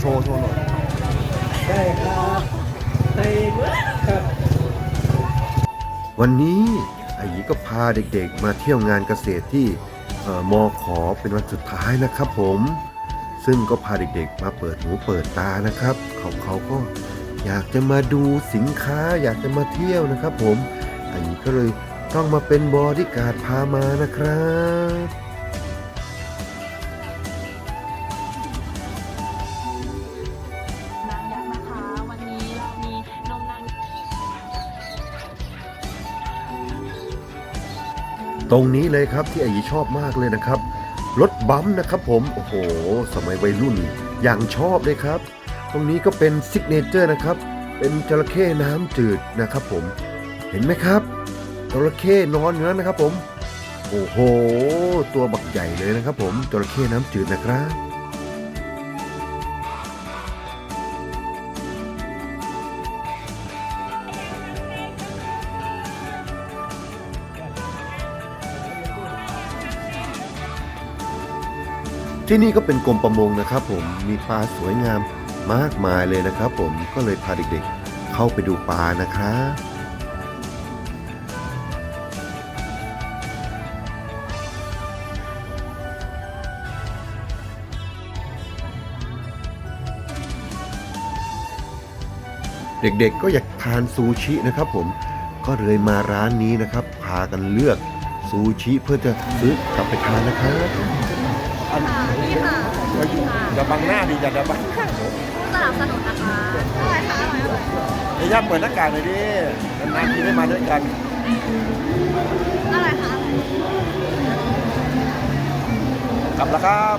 โชว์โชว์หน่อยได้ครับให้เมื่อครับวันนี้อายีก็พาเด็กๆ มาเที่ยวงานเกษตรที่มอขอเป็นวันสุดท้ายนะครับผม ซึ่งก็พาเด็กๆ มาเปิดหูเปิดตานะครับเขาเขาก็อยากจะมาดูสินค้าอยากจะมาเที่ยวนะครับผมอายีก็เลยต้องมาเป็นบอดี้การ์ดพามานะครับ ตรงนี้เลยครับที่อาหยีชอบมากเลยนะครับรถบัมป์นะครับผมโอ้โห สมัยวัยรุ่นอย่างชอบเลยครับ ตรงนี้ก็เป็นซิกเนเจอร์นะครับ เป็นจระเข้น้ำจืดนะครับผมเห็นไหมครับจระเข้นอนอยู่นั้นนะครับผม โอ้โห ตัวบักใหญ่เลยนะครับผมจระเข้น้ำจืดนะครับ ที่นี่ก็เป็นกรมประมงนะครับผมมีปลาสวยงามมากมายเลยนะครับผมก็เลยพาเด็กๆ เข้าไปดูปลานะครับเด็กๆก็อยากทานซูชินะครับผมก็เลยมาร้านนี้นะครับ พากันเลือกซูชิเพื่อจะซื้อกลับไปทานนะครับ นี่ค่ะอย่าบังหน้าดิอย่าบังสนับสนุนนะคะอร่อยค่ะอร่อยอร่อยไอ้ย่าเปิดหน้ากากหน่อยดินานๆทีได้มาด้วยกันอร่อยค่ะกลับแล้วครับ